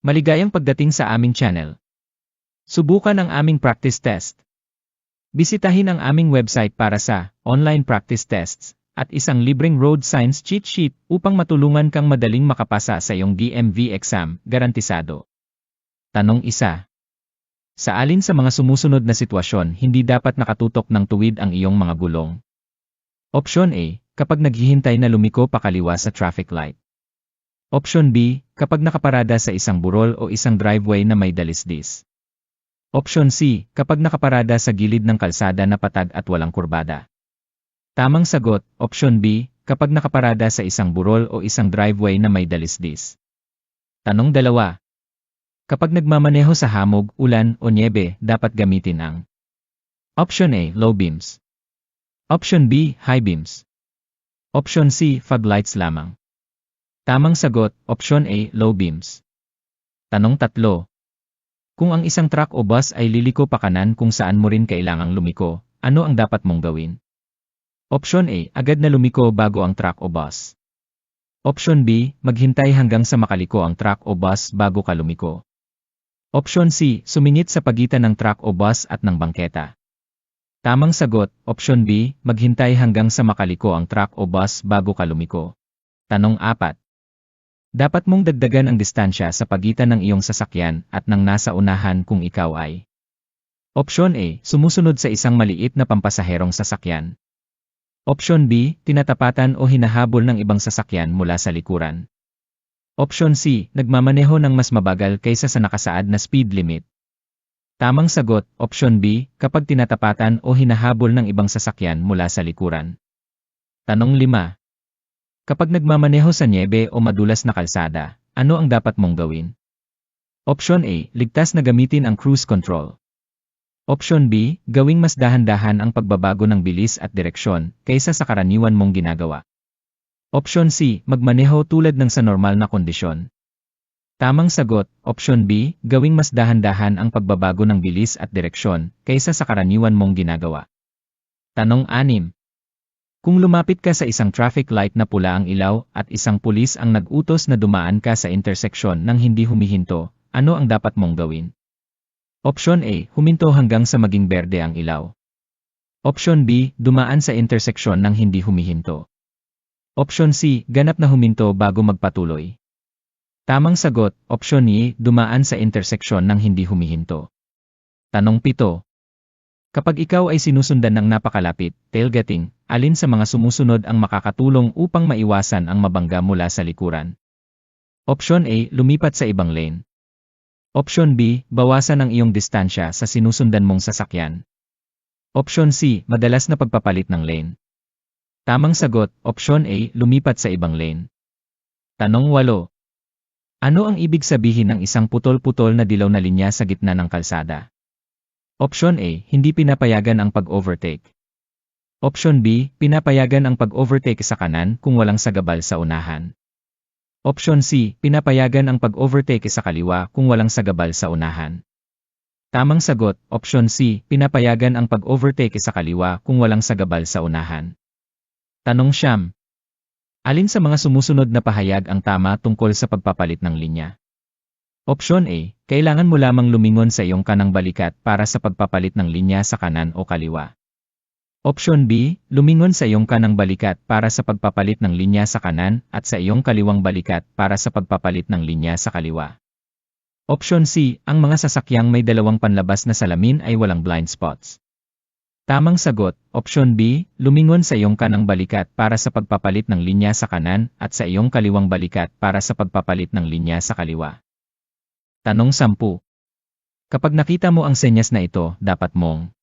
Maligayang pagdating sa aming channel. Subukan ang aming practice test. Bisitahin ang aming website para sa online practice tests at isang libreng road signs cheat sheet upang matulungan kang madaling makapasa sa iyong DMV exam, garantisado. Tanong isa. Sa alin sa mga sumusunod na sitwasyon hindi dapat nakatutok ng tuwid ang iyong mga gulong? Option A, kapag naghihintay na lumiko pakaliwa sa traffic light. Option B, kapag nakaparada sa isang burol o isang driveway na may dalisdis. Option C, kapag nakaparada sa gilid ng kalsada na patag at walang kurbada. Tamang sagot, Option B, kapag nakaparada sa isang burol o isang driveway na may dalisdis. Tanong dalawa. Kapag nagmamaneho sa hamog, ulan o niebe, dapat gamitin ang Option A, low beams. Option B, high beams. Option C, fog lights lamang. Tamang sagot, option A, low beams. Tanong tatlo. Kung ang isang truck o bus ay liliko pa kanan kung saan mo rin kailangang lumiko, ano ang dapat mong gawin? Option A, agad na lumiko bago ang truck o bus. Option B, maghintay hanggang sa makaliko ang truck o bus bago ka lumiko. Option C, sumingit sa pagitan ng truck o bus at ng bangketa. Tamang sagot, option B, maghintay hanggang sa makaliko ang truck o bus bago ka lumiko. Tanong 4. Dapat mong dagdagan ang distansya sa pagitan ng iyong sasakyan at ng nasa unahan kung ikaw ay Option A, sumusunod sa isang maliit na pampasaherong sasakyan. Option B, tinatapatan o hinahabol ng ibang sasakyan mula sa likuran. Option C, nagmamaneho ng mas mabagal kaysa sa nakasaad na speed limit. Tamang sagot, Option B, kapag tinatapatan o hinahabol ng ibang sasakyan mula sa likuran. Tanong 5. Kapag nagmamaneho sa niebe o madulas na kalsada, ano ang dapat mong gawin? Option A, ligtas na gamitin ang cruise control. Option B, gawing mas dahan-dahan ang pagbabago ng bilis at direksyon kaysa sa karaniwan mong ginagawa. Option C, magmaneho tulad ng sa normal na kondisyon. Tamang sagot, Option B, gawing mas dahan-dahan ang pagbabago ng bilis at direksyon kaysa sa karaniwan mong ginagawa. Tanong 6. Kung lumapit ka sa isang traffic light na pula ang ilaw at isang pulis ang nag-utos na dumaan ka sa interseksyon nang hindi humihinto, ano ang dapat mong gawin? Option A, huminto hanggang sa maging berde ang ilaw. Option B, dumaan sa interseksyon nang hindi humihinto. Option C, ganap na huminto bago magpatuloy. Tamang sagot, Option E, dumaan sa interseksyon nang hindi humihinto. Tanong 7. Kapag ikaw ay sinusundan ng napakalapit, tailgating, alin sa mga sumusunod ang makakatulong upang maiwasan ang mabangga mula sa likuran? Option A, lumipat sa ibang lane. Option B, bawasan ang iyong distansya sa sinusundan mong sasakyan. Option C, madalas na pagpapalit ng lane. Tamang sagot, Option A, lumipat sa ibang lane. Tanong 8. Ano ang ibig sabihin ng isang putol-putol na dilaw na linya sa gitna ng kalsada? Option A, hindi pinapayagan ang pag-overtake. Option B, pinapayagan ang pag-overtake sa kanan kung walang sagabal sa unahan. Option C, pinapayagan ang pag-overtake sa kaliwa kung walang sagabal sa unahan. Tamang sagot, Option C, pinapayagan ang pag-overtake sa kaliwa kung walang sagabal sa unahan. Tanong siyam. Alin sa mga sumusunod na pahayag ang tama tungkol sa pagpapalit ng linya? Option A, kailangan mo lamang lumingon sa iyong kanang balikat para sa pagpapalit ng linya sa kanan o kaliwa. Option B, lumingon sa iyong kanang balikat para sa pagpapalit ng linya sa kanan at sa iyong kaliwang balikat para sa pagpapalit ng linya sa kaliwa. Option C, ang mga sasakyang may dalawang panlabas na salamin ay walang blind spots. Tamang sagot, Option B, lumingon sa iyong kanang balikat para sa pagpapalit ng linya sa kanan at sa iyong kaliwang balikat para sa pagpapalit ng linya sa kaliwa. Tanong 10. Kapag nakita mo ang senyas na ito, dapat mong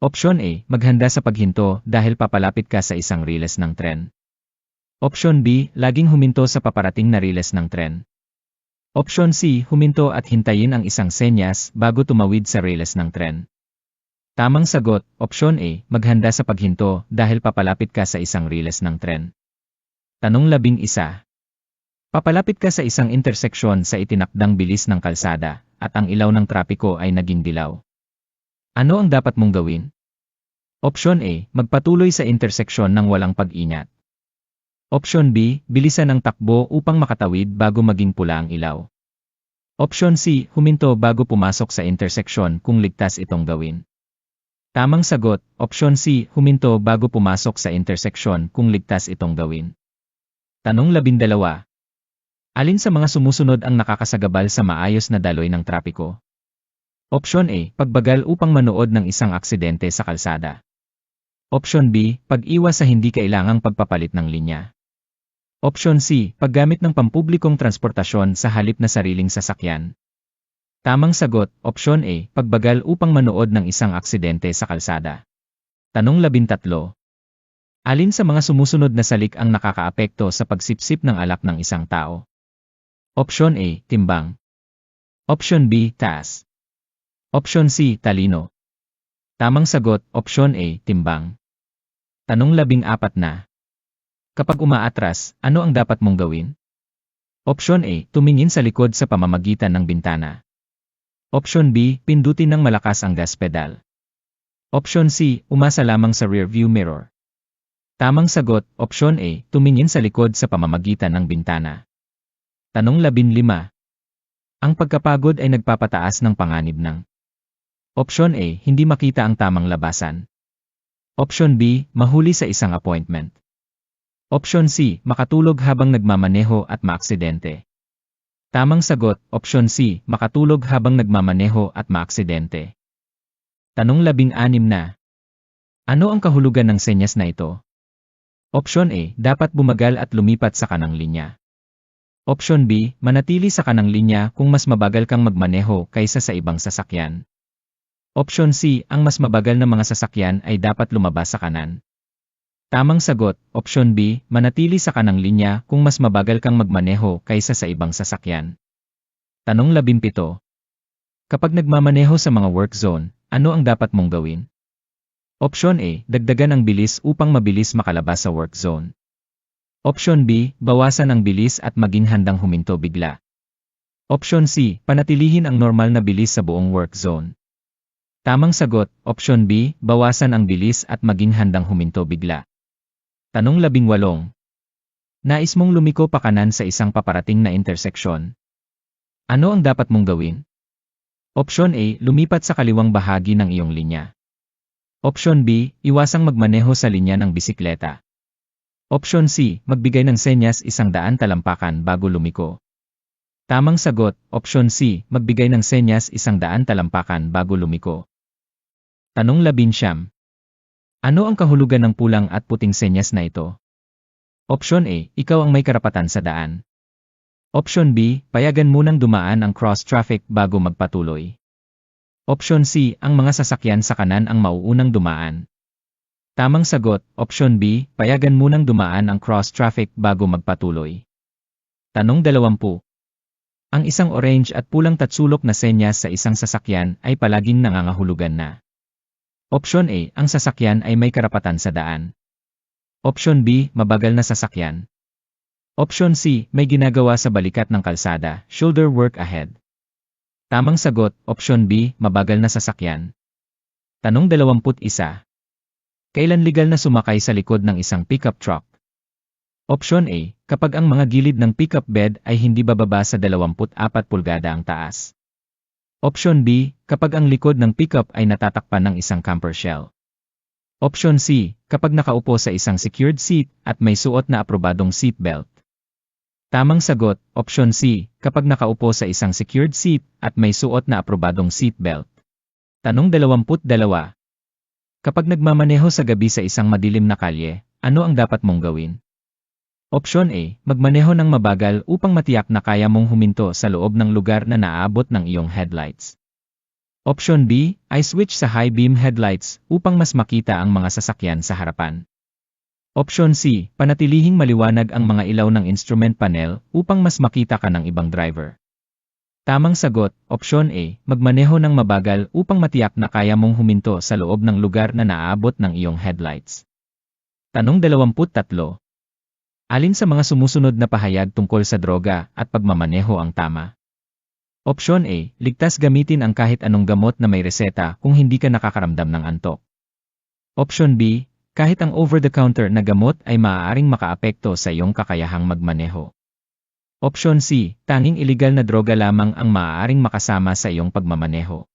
Option A, maghanda sa paghinto dahil papalapit ka sa isang riles ng tren. Option B, laging huminto sa paparating na riles ng tren. Option C, huminto at hintayin ang isang senyas bago tumawid sa riles ng tren. Tamang sagot, Option A, maghanda sa paghinto dahil papalapit ka sa isang riles ng tren. Tanong labing isa. Papalapit ka sa isang interseksyon sa itinakdang bilis ng kalsada, at ang ilaw ng trapiko ay naging dilaw. Ano ang dapat mong gawin? Option A, magpatuloy sa interseksyon ng walang pag-ingat. Option B, bilisan ang takbo upang makatawid bago maging pula ang ilaw. Option C, huminto bago pumasok sa interseksyon kung ligtas itong gawin. Tamang sagot, Option C, huminto bago pumasok sa interseksyon kung ligtas itong gawin. Tanong labindalawa. Alin sa mga sumusunod ang nakakasagabal sa maayos na daloy ng trapiko? Option A, pagbagal upang manood ng isang aksidente sa kalsada. Option B, pag-iwas sa hindi kailangang pagpapalit ng linya. Option C, paggamit ng pampublikong transportasyon sa halip na sariling sasakyan. Tamang sagot, Option A, pagbagal upang manood ng isang aksidente sa kalsada. Tanong labintatlo. Alin sa mga sumusunod na salik ang nakakaapekto sa pagsipsip ng alak ng isang tao? Option A, timbang. Option B, taas. Option C, talino. Tamang sagot, Option A, timbang. Tanong labing apat na. Kapag umaatras, ano ang dapat mong gawin? Option A, tumingin sa likod sa pamamagitan ng bintana. Option B, pindutin ng malakas ang gas pedal. Option C, umasa lamang sa rear view mirror. Tamang sagot, Option A, tumingin sa likod sa pamamagitan ng bintana. Tanong labin lima. Ang pagkapagod ay nagpapataas ng panganib ng Option A, hindi makita ang tamang labasan. Option B, mahuli sa isang appointment. Option C, makatulog habang nagmamaneho at maaksidente. Tamang sagot, Option C, makatulog habang nagmamaneho at maaksidente. Tanong labing anim na. Ano ang kahulugan ng senyas na ito? Option A, dapat bumagal at lumipat sa kanang linya. Option B, manatili sa kanang linya kung mas mabagal kang magmaneho kaysa sa ibang sasakyan. Option C, ang mas mabagal na mga sasakyan ay dapat lumabas sa kanan. Tamang sagot, Option B, manatili sa kanang linya kung mas mabagal kang magmaneho kaysa sa ibang sasakyan. Tanong 17. Kapag nagmamaneho sa mga work zone, ano ang dapat mong gawin? Option A, dagdagan ang bilis upang mabilis makalabas sa work zone. Option B, bawasan ang bilis at maging handang huminto bigla. Option C, panatilihin ang normal na bilis sa buong work zone. Tamang sagot, Option B, bawasan ang bilis at maging handang huminto bigla. Tanong labing walong. Nais mong lumiko pa kanan sa isang paparating na interseksyon. Ano ang dapat mong gawin? Option A, lumipat sa kaliwang bahagi ng iyong linya. Option B, iwasang magmaneho sa linya ng bisikleta. Option C, magbigay ng senyas isang daan talampakan bago lumiko. Tamang sagot, Option C, magbigay ng senyas isang daan talampakan bago lumiko. Tanong labinsyam. Ano ang kahulugan ng pulang at puting senyas na ito? Option A, ikaw ang may karapatan sa daan. Option B, payagan munang dumaan ang cross-traffic bago magpatuloy. Option C, ang mga sasakyan sa kanan ang mauunang dumaan. Tamang sagot, Option B, payagan munang dumaan ang cross-traffic bago magpatuloy. Tanong 20. Ang isang orange at pulang tatsulok na senyas sa isang sasakyan ay palaging nangangahulugan na. Option A, ang sasakyan ay may karapatan sa daan. Option B, mabagal na sasakyan. Option C, may ginagawa sa balikat ng kalsada, shoulder work ahead. Tamang sagot, Option B, mabagal na sasakyan. Tanong 21. Kailan legal na sumakay sa likod ng isang pickup truck? Option A, kapag ang mga gilid ng pickup bed ay hindi bababa sa 24 pulgada ang taas. Option B, kapag ang likod ng pickup ay natatakpan ng isang camper shell. Option C, kapag nakaupo sa isang secured seat at may suot na aprobadong seatbelt. Tamang sagot, Option C, kapag nakaupo sa isang secured seat at may suot na aprobadong seatbelt. Tanong 22. Kapag nagmamaneho sa gabi sa isang madilim na kalye, ano ang dapat mong gawin? Option A, magmaneho ng mabagal upang matiyak na kaya mong huminto sa loob ng lugar na naaabot ng iyong headlights. Option B, ay switch sa high beam headlights upang mas makita ang mga sasakyan sa harapan. Option C, panatilihing maliwanag ang mga ilaw ng instrument panel upang mas makita ka ng ibang driver. Tamang sagot, Option A, magmaneho ng mabagal upang matiyak na kaya mong huminto sa loob ng lugar na naaabot ng iyong headlights. Tanong 23. Alin sa mga sumusunod na pahayag tungkol sa droga at pagmamaneho ang tama? Option A, ligtas gamitin ang kahit anong gamot na may reseta kung hindi ka nakakaramdam ng antok. Option B, kahit ang over-the-counter na gamot ay maaaring makaapekto sa iyong kakayahang magmaneho. Option C, tanging iligal na droga lamang ang maaaring makasama sa iyong pagmamaneho.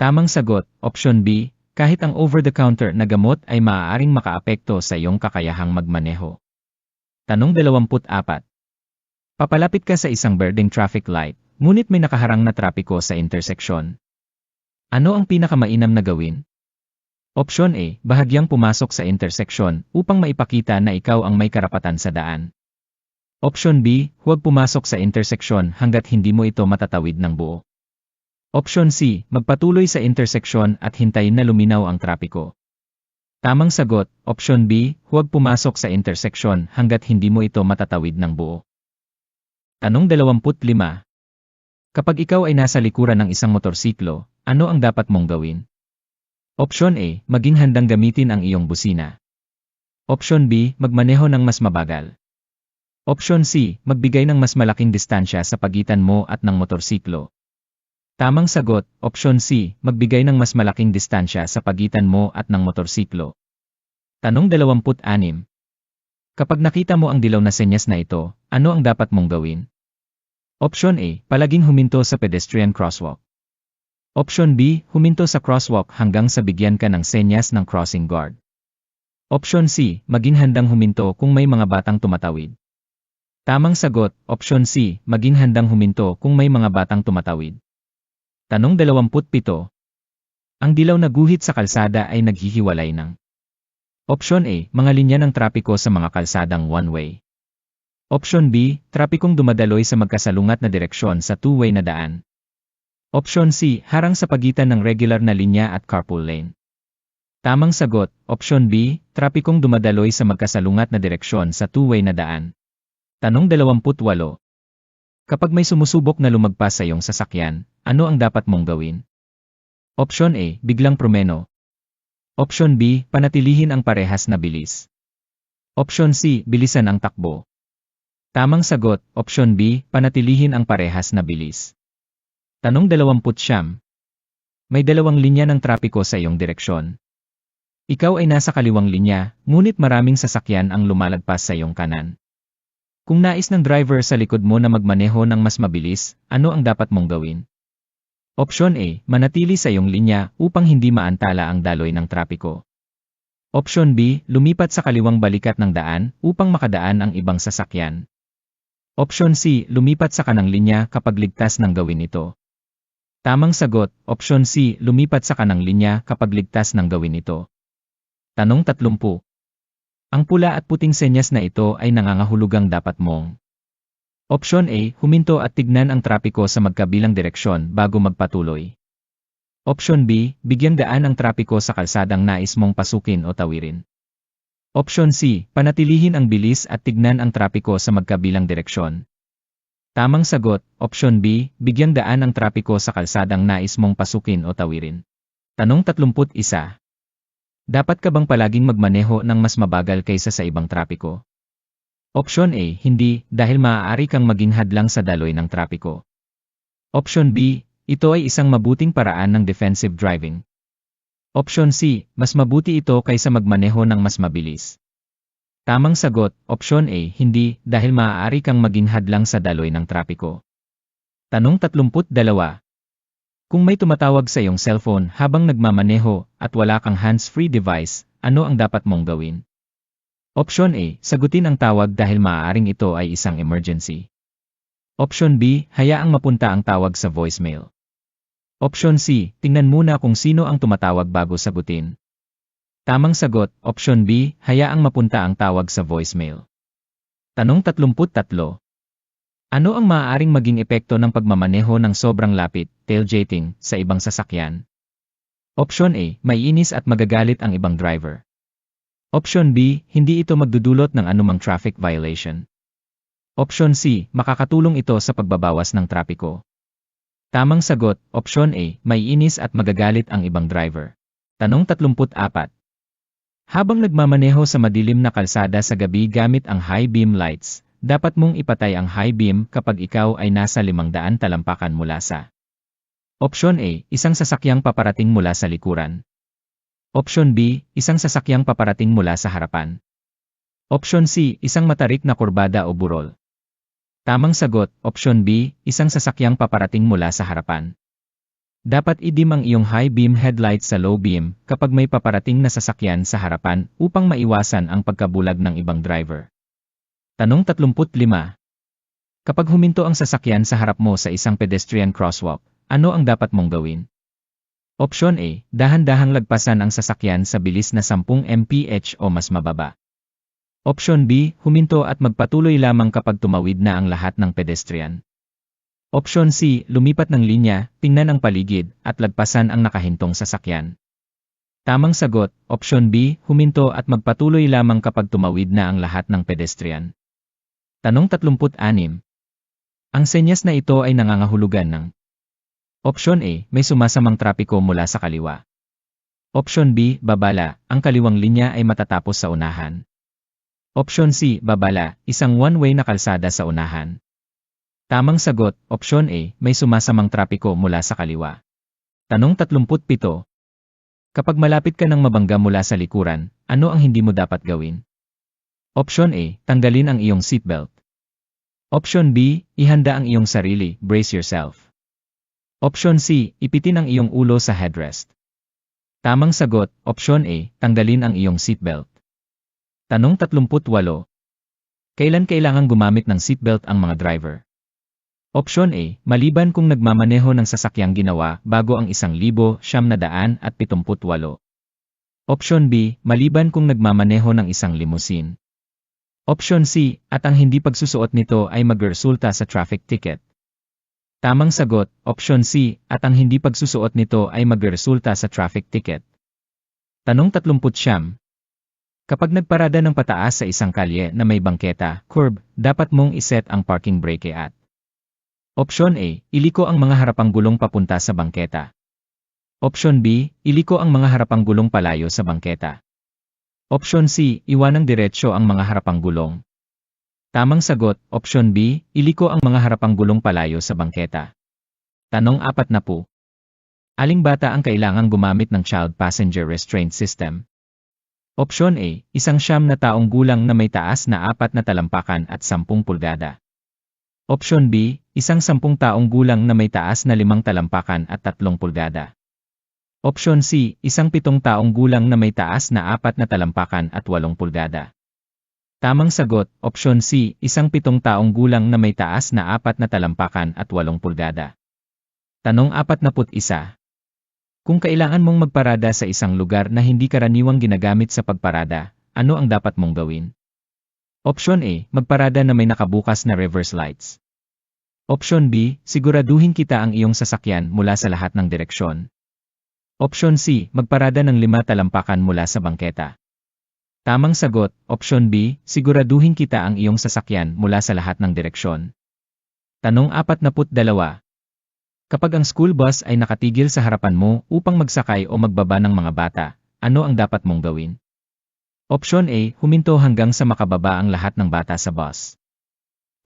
Tamang sagot, Option B, kahit ang over-the-counter na gamot ay maaaring makaapekto sa iyong kakayahang magmaneho. Tanong 24. Papalapit ka sa isang berdeng traffic light, ngunit may nakaharang na trapiko sa interseksyon. Ano ang pinakamainam na gawin? Option A, bahagyang pumasok sa interseksyon upang maipakita na ikaw ang may karapatan sa daan. Option B, huwag pumasok sa interseksyon hanggat hindi mo ito matatawid ng buo. Option C, magpatuloy sa interseksyon at hintayin na luminaw ang trapiko. Tamang sagot, Option B, huwag pumasok sa interseksyon hanggat hindi mo ito matatawid ng buo. Tanong 25. Kapag ikaw ay nasa likuran ng isang motorsiklo, ano ang dapat mong gawin? Option A, maging handang gamitin ang iyong busina. Option B, magmaneho ng mas mabagal. Option C, magbigay ng mas malaking distansya sa pagitan mo at ng motorsiklo. Tamang sagot, Option C, magbigay ng mas malaking distansya sa pagitan mo at ng motorsiklo. Tanong 26. Kapag nakita mo ang dilaw na senyas na ito, ano ang dapat mong gawin? Option A, palaging huminto sa pedestrian crosswalk. Option B, huminto sa crosswalk hanggang sa bigyan ka ng senyas ng crossing guard. Option C, maging handang huminto kung may mga batang tumatawid. Tamang sagot, Option C, maging handang huminto kung may mga batang tumatawid. Tanong 27. Ang dilaw na guhit sa kalsada ay naghihiwalay ng Option A, mga linya ng trapiko sa mga kalsadang one-way. Option B, trapikong dumadaloy sa magkasalungat na direksyon sa two-way na daan. Option C, harang sa pagitan ng regular na linya at carpool lane. Tamang sagot, Option B, trapikong dumadaloy sa magkasalungat na direksyon sa two-way na daan. Tanong 28. Kapag may sumusubok na lumagpas sa iyong sasakyan, ano ang dapat mong gawin? Option A, biglang promeno. Option B, panatilihin ang parehas na bilis. Option C, bilisan ang takbo. Tamang sagot, Option B, panatilihin ang parehas na bilis. Tanong 20 May dalawang linya ng trapiko sa iyong direksyon. Ikaw ay nasa kaliwang linya, ngunit maraming sasakyan ang lumalagpas sa iyong kanan. Kung nais ng driver sa likod mo na magmaneho ng mas mabilis, ano ang dapat mong gawin? Option A, manatili sa iyong linya upang hindi maantala ang daloy ng trapiko. Option B, lumipat sa kaliwang balikat ng daan upang makadaan ang ibang sasakyan. Option C, lumipat sa kanang linya kapag ligtas ng gawin ito. Tamang sagot, Option C, lumipat sa kanang linya kapag ligtas ng gawin ito. Tanong 30. Ang pula at puting senyas na ito ay nangangahulugang dapat mong. Option A, huminto at tignan ang trapiko sa magkabilang direksyon bago magpatuloy. Option B, bigyang daan ang trapiko sa kalsadang nais mong pasukin o tawirin. Option C, panatilihin ang bilis at tignan ang trapiko sa magkabilang direksyon. Tamang sagot, Option B, bigyang daan ang trapiko sa kalsadang nais mong pasukin o tawirin. Tanong 31. Dapat ka bang palaging magmaneho ng mas mabagal kaysa sa ibang trapiko? Option A, hindi, dahil maaari kang maging hadlang sa daloy ng trapiko. Option B, ito ay isang mabuting paraan ng defensive driving. Option C, mas mabuti ito kaysa magmaneho ng mas mabilis. Tamang sagot, Option A, hindi, dahil maaari kang maging hadlang sa daloy ng trapiko. Tanong 32, kung may tumatawag sa iyong cellphone habang nagmamaneho at wala kang hands-free device, ano ang dapat mong gawin? Option A, sagutin ang tawag dahil maaaring ito ay isang emergency. Option B, hayaang mapunta ang tawag sa voicemail. Option C, tingnan muna kung sino ang tumatawag bago sagutin. Tamang sagot, Option B, hayaang mapunta ang tawag sa voicemail. Tanong 33. Ano ang maaaring maging epekto ng pagmamaneho ng sobrang lapit, tailgating, sa ibang sasakyan? Option A, may inis at magagalit ang ibang driver. Option B, hindi ito magdudulot ng anumang traffic violation. Option C, makakatulong ito sa pagbabawas ng trapiko. Tamang sagot, Option A, may inis at magagalit ang ibang driver. Tanong 34. Habang nagmamaneho sa madilim na kalsada sa gabi gamit ang high beam lights, dapat mong ipatay ang high beam kapag ikaw ay nasa 500 talampakan mula sa Option A, isang sasakyang paparating mula sa likuran. Option B, isang sasakyang paparating mula sa harapan. Option C, isang matarik na kurbada o burol. Tamang sagot, option B, isang sasakyang paparating mula sa harapan. Dapat idim ang iyong high beam headlight sa low beam kapag may paparating na sasakyan sa harapan upang maiwasan ang pagkabulag ng ibang driver. Tanong 35. Kapag huminto ang sasakyan sa harap mo sa isang pedestrian crosswalk, ano ang dapat mong gawin? Option A, dahan-dahang lagpasan ang sasakyan sa bilis na 10 mph o mas mababa. Option B, huminto at magpatuloy lamang kapag tumawid na ang lahat ng pedestrian. Option C, lumipat ng linya, tingnan ang paligid, at lagpasan ang nakahintong sasakyan. Tamang sagot, Option B, huminto at magpatuloy lamang kapag tumawid na ang lahat ng pedestrian. Tanong 36. Ang senyas na ito ay nangangahulugan ng Option A, may sumasamang trapiko mula sa kaliwa. Option B, babala, ang kaliwang linya ay matatapos sa unahan. Option C, babala, isang one-way na kalsada sa unahan. Tamang sagot, opsyon A, may sumasamang trapiko mula sa kaliwa. Tanong 37. Kapag malapit ka ng mabangga mula sa likuran, ano ang hindi mo dapat gawin? Option A, tanggalin ang iyong seatbelt. Option B, ihanda ang iyong sarili, brace yourself. Option C, ipitin ang iyong ulo sa headrest. Tamang sagot, option A, tanggalin ang iyong seatbelt. Tanong 38. Kailan kailangan gumamit ng seatbelt ang mga driver? Option A, maliban kung nagmamaneho ng sasakyang ginawa bago ang isang libo, siyam na daan at pitumputwalo. Option B, maliban kung nagmamaneho ng isang limusin. Option C, at ang hindi pagsusuot nito ay magresulta sa traffic ticket. Tamang sagot, Option C, at ang hindi pagsusuot nito ay magresulta sa traffic ticket. Tanong 30 Kapag nagparada ng pataas sa isang kalye na may bangketa, curb, dapat mong iset ang parking brake at Option A, iliko ang mga harapang gulong papunta sa bangketa. Option B, iliko ang mga harapang gulong palayo sa bangketa. Option C, iwanang diretsyo ang mga harapang gulong. Tamang sagot, Option B, iliko ang mga harapang gulong palayo sa bangketa. Tanong apat na po. Aling bata ang kailangang gumamit ng Child Passenger Restraint System? Option A, isang siyam na taong gulang na may taas na apat na talampakan at 10 pulgada. Option B, isang sampung taong gulang na may taas na limang talampakan at tatlong pulgada. Option C, isang pitong taong gulang na may taas na apat na talampakan at walong pulgada. Tamang sagot, Option C, isang pitong taong gulang na may taas na apat na talampakan at walong pulgada. Tanong 41. Kung kailangan mong magparada sa isang lugar na hindi karaniwang ginagamit sa pagparada, ano ang dapat mong gawin? Option A, magparada na may nakabukas na reverse lights. Option B, siguraduhin kita ang iyong sasakyan mula sa lahat ng direksyon. Option C, magparada ng lima talampakan mula sa bangketa. Tamang sagot, Option B, siguraduhin kita ang iyong sasakyan mula sa lahat ng direksyon. Tanong 42. Kapag ang school bus ay nakatigil sa harapan mo upang magsakay o magbaba ng mga bata, ano ang dapat mong gawin? Option A, huminto hanggang sa makababa ang lahat ng bata sa bus.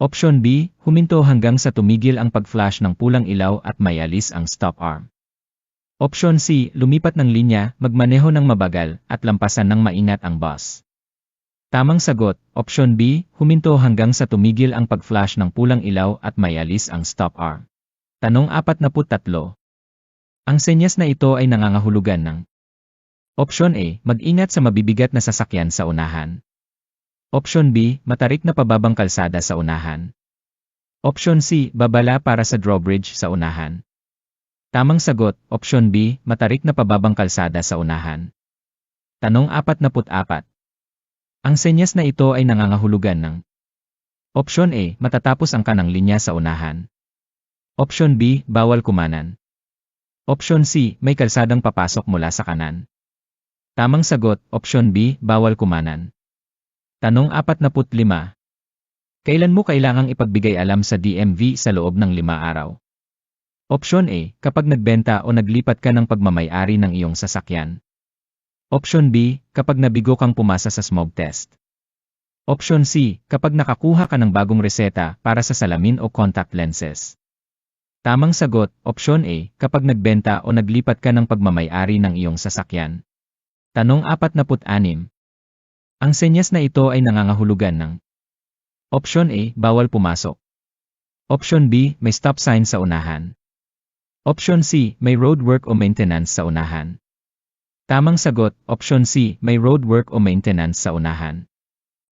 Option B, huminto hanggang sa tumigil ang pag-flash ng pulang ilaw at mayalis ang stop arm. Option C, lumipat ng linya, magmaneho ng mabagal, at lampasan ng maingat ang bus. Tamang sagot, Option B, huminto hanggang sa tumigil ang pag-flash ng pulang ilaw at mayalis ang stop arm. Tanong 43. Ang senyas na ito ay nangangahulugan ng Option A, mag-ingat sa mabibigat na sasakyan sa unahan. Option B, matarik na pababang kalsada sa unahan. Option C, babala para sa drawbridge sa unahan. Tamang sagot, Option B, matarik na pababang kalsada sa unahan. Tanong 44. Ang senyas na ito ay nangangahulugan ng Option A, matatapos ang kanang linya sa unahan. Option B, bawal kumanan. Option C, may kalsadang papasok mula sa kanan. Tamang sagot, option B, bawal kumanan. Tanong 45. Kailan mo kailangang ipagbigay alam sa DMV sa loob ng lima araw? Option A, kapag nagbenta o naglipat ka ng pagmamayari ng iyong sasakyan. Option B, kapag nabigo kang pumasa sa smog test. Option C, kapag nakakuha ka ng bagong reseta para sa salamin o contact lenses. Tamang sagot, Option A, kapag nagbenta o naglipat ka ng pagmamayari ng iyong sasakyan. Tanong 46. Ang senyas na ito ay nangangahulugan ng Option A, bawal pumasok. Option B, may stop sign sa unahan. Option C, may roadwork o maintenance sa unahan. Tamang sagot, Option C, may roadwork o maintenance sa unahan.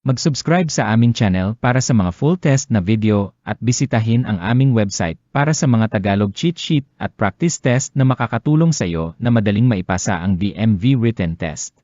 Mag-subscribe sa aming channel para sa mga full test na video at bisitahin ang aming website para sa mga Tagalog cheat sheet at practice test na makakatulong sa iyo na madaling maipasa ang DMV written test.